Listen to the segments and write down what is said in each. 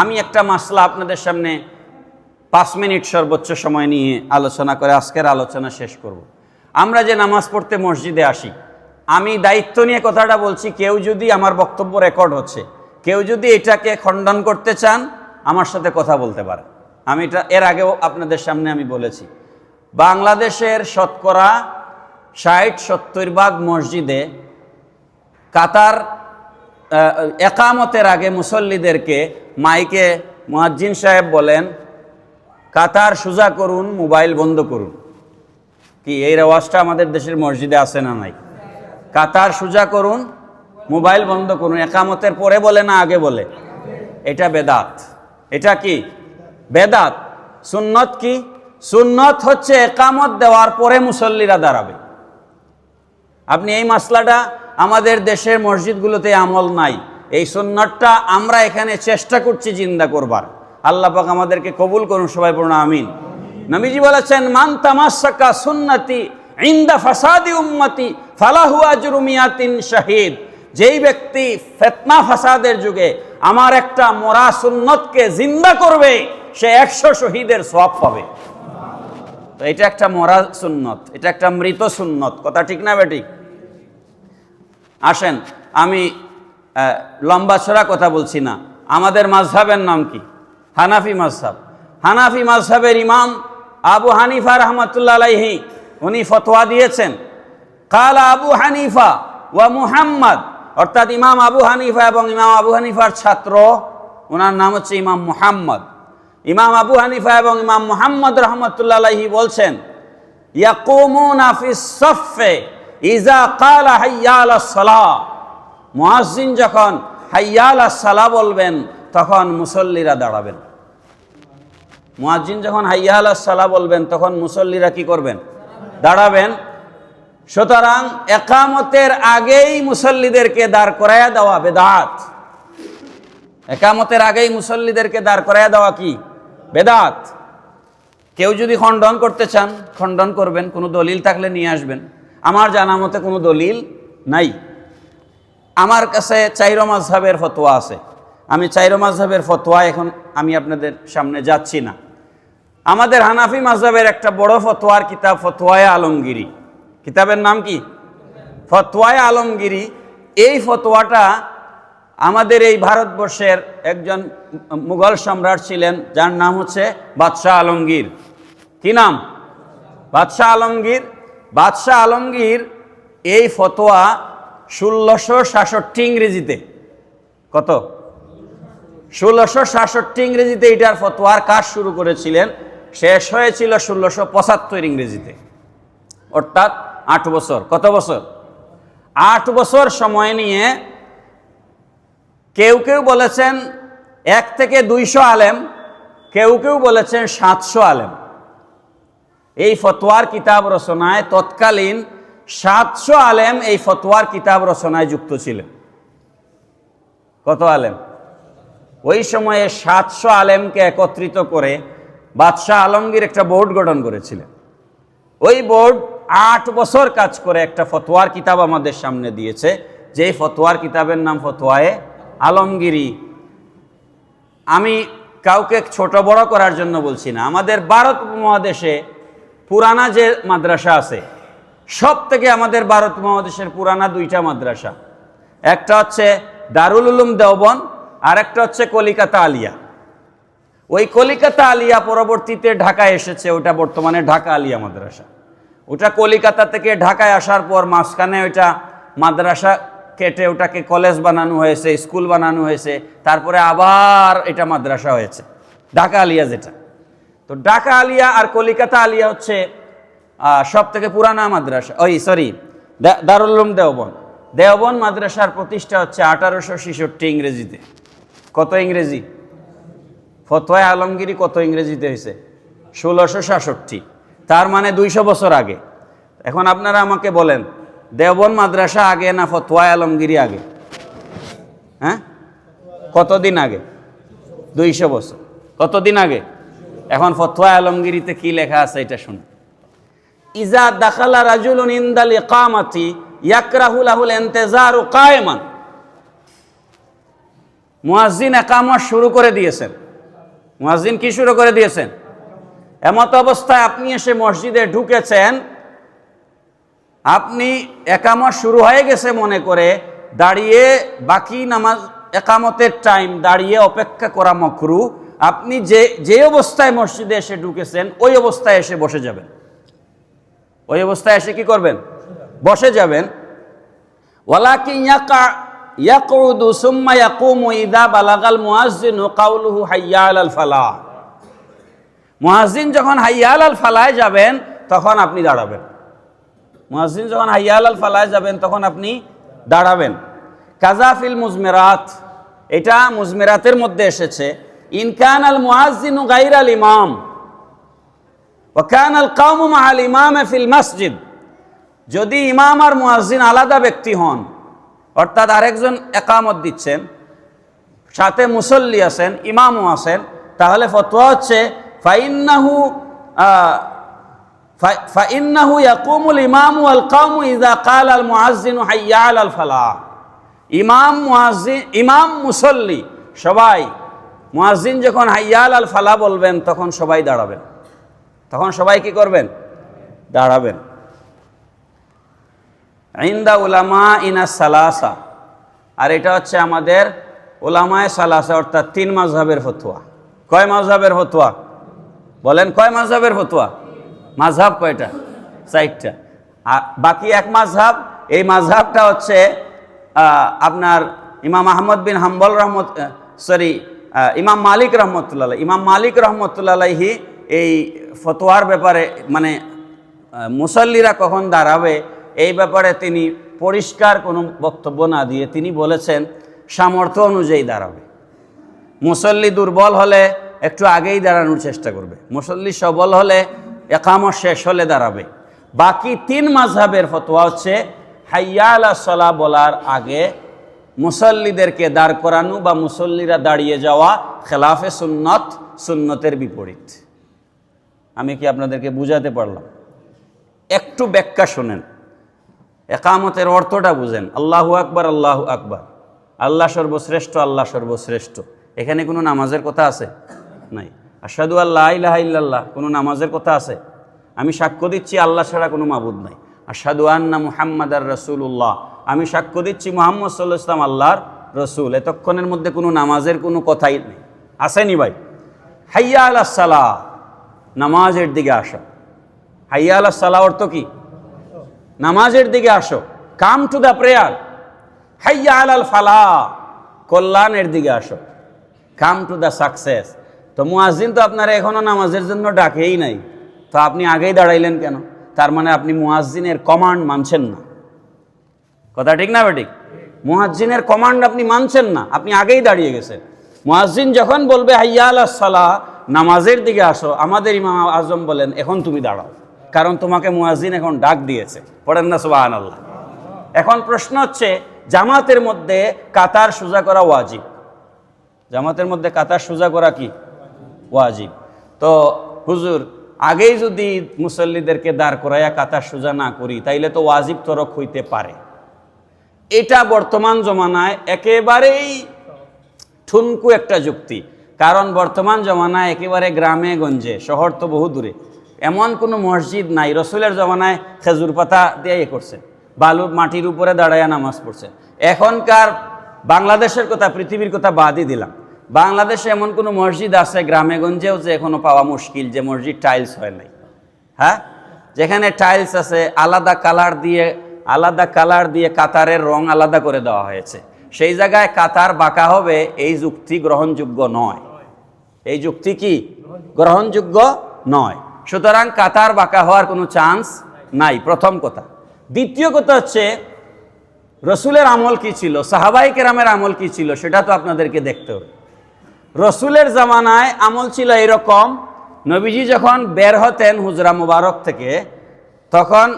আমি একটা মাসলা আপনাদের সামনে পাঁচ মিনিট সর্বোচ্চ সময় নিয়ে আলোচনা করে আজকের আলোচনা শেষ করব। আমরা যে নামাজ পড়তে মসজিদে আসি, আমি দায়িত্ব নিয়ে কথাটা বলছি, কেউ যদি আমার বক্তব্য রেকর্ড হচ্ছে, কেউ যদি এটাকে খণ্ডন করতে চান, আমার সাথে কথা বলতে পারে আমি এটা, এর আগেও আপনাদের সামনে আমি বলেছি বাংলাদেশের শতকরা ষাট সত্তর ভাগ মসজিদে কাতার একামতের আগে মুসল্লিদেরকে মাইকে মুয়াজ্জিন সাহেব বলেন, কাতার সোজা করুন, মোবাইল বন্ধ করুন। কি, এই রেওয়াজটা আমাদের দেশের মসজিদে আছে না নাই? কাতার সোজা করুন, মোবাইল বন্ধ করুন। একামতের পরে বলে না, আগে বলে। এটা বেদাত। এটা কি? বেদাত। সুন্নত কি? সুন্নত হচ্ছে একামত দেওয়ার পরে মুসল্লিরা দাঁড়াবে। আপনি এই মাসলাটা আমাদের দেশের মসজিদগুলোতে আমল নাই। এই সুন্নতটা আমরা এখানে চেষ্টা করছি জিন্দা করবার। আল্লাহ পাক আমাদেরকে কবুল করুন, সবাই পূর্ণ আমিন। নবীজি বলেছেন, মান তামাশাকা সুন্নতি ইন্দা ফাসাদি উম্মতি ফালাহু আজরুমিয়াতিন শাহিদ। যেই ব্যক্তি ফেতনা ফাসাদের যুগে আমার একটা মরা সুন্নতকে জিন্দা করবে, সে একশো শহীদের সওয়াব পাবে। তো এটা একটা মরা সুন্নত, এটা একটা মৃত সুন্নত। কথা ঠিক না বেটি আসেন, আমি লম্বা ছড়া কথা বলছি না। আমাদের মাঝহাবের নাম কি? হানাফি মাঝহাব। হানাফি মাঝহাবের ইমাম আবু হানিফা রহমতুল্লাহ আলাইহি, উনি ফতোয়া দিয়েছেন। কাল আবু হানিফা ওয়া মুহাম্মদ, অর্থাৎ ইমাম আবু হানিফা এবং ইমাম আবু হানিফার ছাত্র ওনার নাম হচ্ছে ইমাম মুহাম্মদ। ইমাম আবু হানিফা এবং ইমাম মুহাম্মদ রহমতুল্লাহ আলাইহি বলছেন, ইয়াকুমুনা ফিস সফে ইজা কালা হাইয়াল সালাহ। মুয়াজ্জিন যখন হাইয়াল সালাহ বলবেন, তখন মুসল্লিরা দাঁড়াবেন। মুয়াজ্জিন যখন হাইয়াল সালাহ বলবেন, তখন মুসল্লিরা কি করবেন? দাঁড়াবেন। সুতরাং একামতের আগেই মুসল্লিদেরকে দাঁড় করাইয়া দেওয়া বেদাত। একামতের আগেই মুসল্লিদেরকে দাঁড় করাইয়া দেওয়া কি? বেদাত। কেউ যদি খণ্ডন করতে চান, খণ্ডন করবেন, কোনো দলিল থাকলে নিয়ে আসবেন। আমার জানা মতে কোনো দলিল নাই। আমার কাছে চাইরো মাঝহাবের ফতোয়া আছে। আমি চাইরো মাঝহাবের ফতোয়া এখন আমি আপনাদের সামনে যাচ্ছি না। আমাদের হানাফি মাঝহাবের একটা বড় ফতোয়ার কিতাব, ফতোয়ায় আলমগিরি। কিতাবের নাম কি? ফতোয়ায় আলমগিরি। এই ফতোয়াটা আমাদের এই ভারতবর্ষের একজন মুঘল সম্রাট ছিলেন, যার নাম হচ্ছে বাদশাহ আলমগীর। কি নাম? বাদশাহ আলমগীর। বাদশাহ আলমগীর এই ফতোয়া ষোলোশো সাতষট্টি ইংরেজিতে। কত? ষোলোশো সাতষট্টি ইংরেজিতে এটার ফতোয়ার কাজ শুরু করেছিলেন। শেষ হয়েছিল ষোলোশো পঁচাত্তর ইংরেজিতে। অর্থাৎ আট বছর। কত বছর? আট বছর সময় নিয়ে কেউ কেউ বলেছেন এক থেকে দুইশো আলেম, কেউ কেউ বলেছেন সাতশো আলেম। এই ফতোয়ার কিতাব রচনায় তৎকালীন সাতশো আলেম এই ফতোয়ার কিতাব রচনায় যুক্ত ছিলেন। কত আলেম? ওই সময়ে সাতশো আলেমকে একত্রিত করে বাদশাহ আলমগীর একটা বোর্ড গঠন করেছিলেন। ওই বোর্ড আট বছর কাজ করে একটা ফতোয়ার কিতাব আমাদের সামনে দিয়েছে। যেই ফতোয়ার কিতাবের নাম ফতোয়ায়ে আলমগিরি আমি কাউকে ছোট বড় করার জন্য বলছি না। আমাদের ভারত উপমহাদেশে পুরানা যে মাদ্রাসা আছে সব থেকে আমাদের ভারত মহাদেশের পুরানা দুইটা মাদ্রাসা। একটা হচ্ছে দারুল উলুম দেওবন আর একটা হচ্ছে কলিকাতা আলিয়া। ওই কলিকাতা আলিয়া পরবর্তীতে ঢাকায় এসেছে, ওটা বর্তমানে ঢাকা আলিয়া মাদ্রাসা। ওটা কলিকাতা থেকে ঢাকায় আসার পর মাঝখানে ওইটা মাদ্রাসা কেটে ওটাকে কলেজ বানানো হয়েছে, স্কুল বানানো হয়েছে, তারপরে আবার এটা মাদ্রাসা হয়েছে। ঢাকা আলিয়া যেটা। তো ঢাকা আলিয়া আর কলিকাতা আলিয়া হচ্ছে সব থেকে পুরানা মাদ্রাসা, ওই সরি দারুল্লুম দেওবন দেওবন মাদ্রাসার প্রতিষ্ঠা হচ্ছে আঠারোশো ছেষট্টি ইংরেজিতে। কত ইংরেজি? ফতোয়া আলমগিরি কত ইংরেজিতে হয়েছে? ষোলোশো সাতষট্টি তার মানে দুইশো বছর আগে। এখন আপনারা আমাকে বলেন দেওবন মাদ্রাসা আগে না ফতোয়া আলমগিরি আগে? হ্যাঁ? কতদিন আগে? দুইশো বছর। কতদিন আগে? এখন ফতোয়া আলমগিরিতে কি লেখা আছে এটা শুনুন। ইজা দাখালা রাজুলুন ইনদাল ইকামাতি ইয়াকরাহু লাহুল ইন্তিজারু কায়েমান। মুয়াজ্জিন একামত শুরু করে দিয়েছেন। মুয়াজ্জিন কি শুরু করে দিয়েছেন? এমত অবস্থায় আপনি এসে মসজিদে ঢুকেছেন, আপনি একামত শুরু হয়ে গেছে মনে করে দাঁড়িয়ে বাকি নামাজ একামতের টাইম দাঁড়িয়ে অপেক্ষা করা মকরু, আপনি যে যে অবস্থায় মসজিদে এসে ঢুকেছেন, ওই অবস্থায় এসে বসে যাবেন। ওই অবস্থায় এসে কি করবেন? বসে যাবেন। ওয়ালাকিন ইয়াকা, ইয়াকুদু সুম্মা ইয়াকুমু ইদা বালাগাল মুয়াজ্জিনু কাউলুহু হাইয়া আলাল ফালাহ যখন হাইয়া আলাল ফালায় যাবেন, তখন আপনি দাঁড়াবেন। মুয়াজ্জিন যখন হাইয়া আলাল ফালায় যাবেন, তখন আপনি দাঁড়াবেন। কাজাফিল মুজমেরাত, এটা মুজমেরাতের মধ্যে এসেছে। ইনকান আল মুয়াজ্জিনু গাইর আল ইমাম ওয়াকান আল কাউমু মাহাল ইমামে ফিল মসজিদ। যদি ইমাম আর মুয়াজ্জিন আলাদা ব্যক্তি হন, অর্থাৎ আরেকজন একামত দিচ্ছেন, সাথে মুসল্লি আছেন, ইমামও আছেন, তাহলে ফতোয়া হচ্ছে, ফাইন্নাহু ফাইন্নাহু ইয়াকুমুল ইমামু আল কাউমু ইযা কাল আল মুআজ্জিনু হাইয়া আলাল ফালাহ। ইমাম মুয়াজ্জিন, ইমাম মুসল্লি সবাই, মুয়াজ্জিন যখন হাইয়া আল ফালাহ বলবেন, তখন সবাই দাঁড়াবেন। তখন সবাই কি করবেন? দাঁড়াবেন। ইন্দা উলামা ইনা সালাসা। আর এটা হচ্ছে আমাদের ওলামায় সালাসা, অর্থাৎ তিন মাঝহাবের ফতুয়া। কয় মাঝহাবের ফতুয়া? বলেন, কয় মাঝহাবের ফতুয়া? মাঝহাব কয়টা? চারটা। আর বাকি এক মাঝহাব এই মাঝহাবটা হচ্ছে আপনার ইমাম আহমদ বিন হাম্বল রহমত সরি ইমাম মালিক রহমতুল্লাহ ইমাম মালিক রহমতুল্লাহি এই ফতোয়ার ব্যাপারে মানে মুসল্লিরা কখন দাঁড়াবে, এই ব্যাপারে তিনি পরিষ্কার কোনো বক্তব্য না দিয়ে তিনি বলেছেন, সামর্থ্য অনুযায়ী দাঁড়াবে। মুসল্লি দুর্বল হলে একটু আগেই দাঁড়ানোর চেষ্টা করবে। মুসল্লি সবল হলে একামত শেষ হলে দাঁড়াবে। বাকি তিন মাঝহাবের ফতোয়া হচ্ছে হাইয়া সলা বলার আগে মুসল্লিদেরকে দাঁড় করানো বা মুসল্লিরা দাঁড়িয়ে যাওয়া খেলাফে সুন্নত, সুন্নতের বিপরীত। আমি কি আপনাদেরকে বুঝাতে পারলাম? একটু ব্যাখ্যা শোনেন। একামতের অর্থটা বুঝেন। আল্লাহু আকবার আল্লাহু আকবার। আল্লাহ সর্বশ্রেষ্ঠ আল্লাহ সর্বশ্রেষ্ঠ। এখানে কোনো নামাজের কথা আছে? নাই। আসাদু আল্লাহ ইলাহা ইল্লাল্লাহ, কোনো নামাজের কথা আছে? আমি সাক্ষ্য দিচ্ছি, আল্লাহ ছাড়া কোনো মাবুদ নাই। আসাদু আন্না মুহাম্মদ আর রসুল্লাহ আমি সাক্ষ্য দিচ্ছি, মোহাম্মদ সাল্লাহ ইসলাম আল্লাহর রসুল। এতক্ষণের মধ্যে কোনো নামাজের কোনো কথাই নেই। আসেনি ভাই? হাইয়া আল্লাহ নামাজের দিকে আসো। হাইয়া আল্লাহ সালাহ অর্থ কি? নামাজের দিকে আসো। Come to the prayer. হাইয়া আলাল ফালা। কল্যাণের দিকে আসো। Come to the success. তো মুয়াজ্জিন তো আপনারা এখনও নামাজের জন্য ডাকেই নাই। তো আপনি আগেই দাঁড়াইলেন কেন? তার মানে আপনি মুয়াজ্জিনের কমান্ড মানছেন না। কথা ঠিক না বেঠিক? মুয়াজ্জিনের কমান্ড আপনি মানছেন না। আপনি আগেই দাঁড়িয়ে গেছেন। মুয়াজ্জিন যখন বলবে হাইয়া আলাহ সালাহ নামাজের দিকে আসো, আমাদের ইমাম আজম বলেন, এখন তুমি দাঁড়াও। কারণ তোমাকে মুয়াজ্জিন এখন ডাক দিয়েছে। পড়েন না সুবাহ আল্লাহ এখন প্রশ্ন হচ্ছে, জামাতের মধ্যে কাতার সোজা করা ওয়াজিব? জামাতের মধ্যে কাতার সোজা করা কি? ওয়াজিব। তো হুজুর, আগেই যদি মুসল্লিদেরকে দাঁড় করাইয়া কাতার সোজা না করি, তাইলে তো ওয়াজিব তরক হইতে পারে। এটা বর্তমান জমানায় একেবারেই ঠুনকু একটা যুক্তি। কারণ বর্তমান জমানায় একেবারে গ্রামে গঞ্জে, শহর তো বহু দূরে। এমন কোনো মসজিদ নাই, রসুলের জমানায় খেজুর পাতা দিয়ে ইয়ে করছে বালু মাটির উপরে দাঁড়াইয়া নামাজ পড়ছে। এখনকার বাংলাদেশের কথা, পৃথিবীর কথা বাদই দিলাম। বাংলাদেশে এমন কোনো মসজিদ আছে গ্রামে গঞ্জেও যে এখনও পাওয়া মুশকিল, যে মসজিদ টাইলস হয় নাই? হ্যাঁ? যেখানে টাইলস আছে, আলাদা কালার দিয়ে, আলাদা কালার দিয়ে কাতারের রং আলাদা করে দেওয়া হয়েছে। সেই জায়গায় কাতার বাঁকা হবে, এই যুক্তি গ্রহণযোগ্য নয়। এই যুক্তি কি? গ্রহণযোগ্য নয়। সুতরাং কাতার বাঁকা হওয়ার কোনো চান্স নাই, প্রথম কথা। দ্বিতীয় কথা হচ্ছে, রসুলের আমল কি ছিল? সাহাবাই কেরামের আমল কি ছিল? সেটা তো আপনাদেরকে দেখতে হবে। রসুলের জামানায় আমল ছিল এরকম নবীজি যখন বের হতেন হুজরা মুবারক থেকে, তখন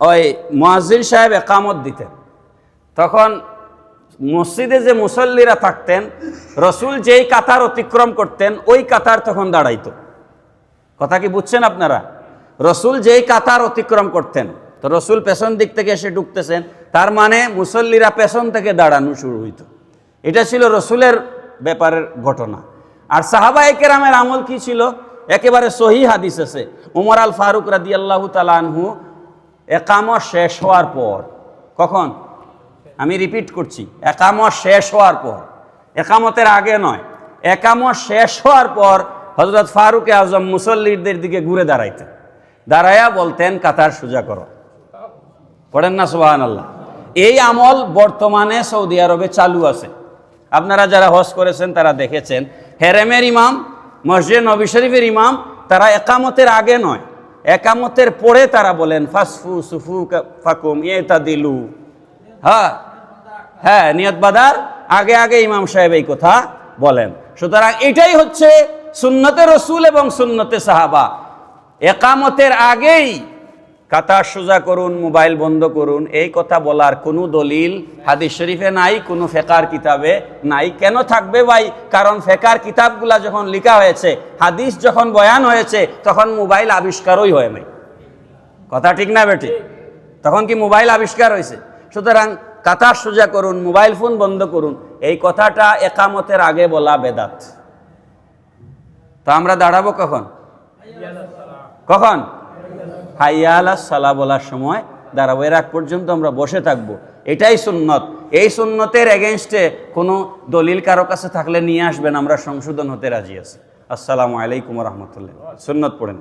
ওই মুয়াজ্জিন সাহেব একামত দিতেন। তখন মসজিদে যে মুসল্লিরা থাকতেন, রসুল যেই কাতার অতিক্রম করতেন, ওই কাতার তখন দাঁড়াইতো। কথা কি বুঝছেন আপনারা? রসুল যেই কাতার অতিক্রম করতেন, তো রসুল পেছন দিক থেকে এসে ঢুকতেছেন, তার মানে মুসল্লিরা পেছন থেকে দাঁড়ানো শুরু হইতো। এটা ছিল রসুলের ব্যাপারের ঘটনা। আর সাহাবা একেরামের আমল কি ছিল? একেবারে সহি হাদিস আছে। উমর আল ফারুক রাদি আল্লাহ তালানহু একামত শেষ হওয়ার পর, কখন? আমি রিপিট করছি, একামত শেষ হওয়ার পর, একামতের আগে নয়, একামত শেষ হওয়ার পর হজরত ফারুক আজম মুসল্লিদের দিকে ঘুরে দাঁড়াইতেন। দাঁড়াইয়া বলতেন, কাতার সোজা করো। পড়েন না সুবাহান আল্লাহ এই আমল বর্তমানে সৌদি আরবে চালু আছে। আপনারা যারা হজ করেছেন, তারা দেখেছেন, হেরেমের ইমাম, মসজিদ নবী শরীফের ইমাম, তারা একামতের আগে নয়। একামতের পরে তারা বলেন, ফাসফু সুফু ফাকুম ইয়েতা দিলু হ্যাঁ। হ্যাঁ নিয়ত বাদার, আগে আগে ইমাম সাহেব এই কথা বলেন। সুতরাং এটাই হচ্ছে সুন্নতে রসুল এবং সুন্নতে সাহাবা। একামতের আগেই কাতার সোজা করুন, মোবাইল বন্ধ করুন, এই কথা বলার কোনো দলিল হাদিস শরীফে নাই, কোনো ফেকার কিতাবে নাই। কেন থাকবে ভাই? কারণ ফেকার কিতাবগুলা যখন লেখা হয়েছে, হাদিস যখন বয়ান হয়েছে, তখন মোবাইল আবিষ্কারই হয় নাই। কথা ঠিক না বেটি তখন কি মোবাইল আবিষ্কার হয়েছে? সুতরাং কাতার সোজা করুন, মোবাইল ফোন বন্ধ করুন। এই কথাটা একামতের আগে বলা বেদাত। তো আমরা দাঁড়াবো কখন? কখন? সালা বলার সময় দাঁড়াবো। এর আগ পর্যন্ত আমরা বসে থাকব। এটাই সুন্নত। এই সুন্নতের এগেনস্টে কোনো দলিল কারও কাছে থাকলে নিয়ে আসবেন, আমরা সংশোধন হতে রাজি আছি। আসসালামু আলাইকুম রহমতুল্লাহ। সুন্নত পড়েন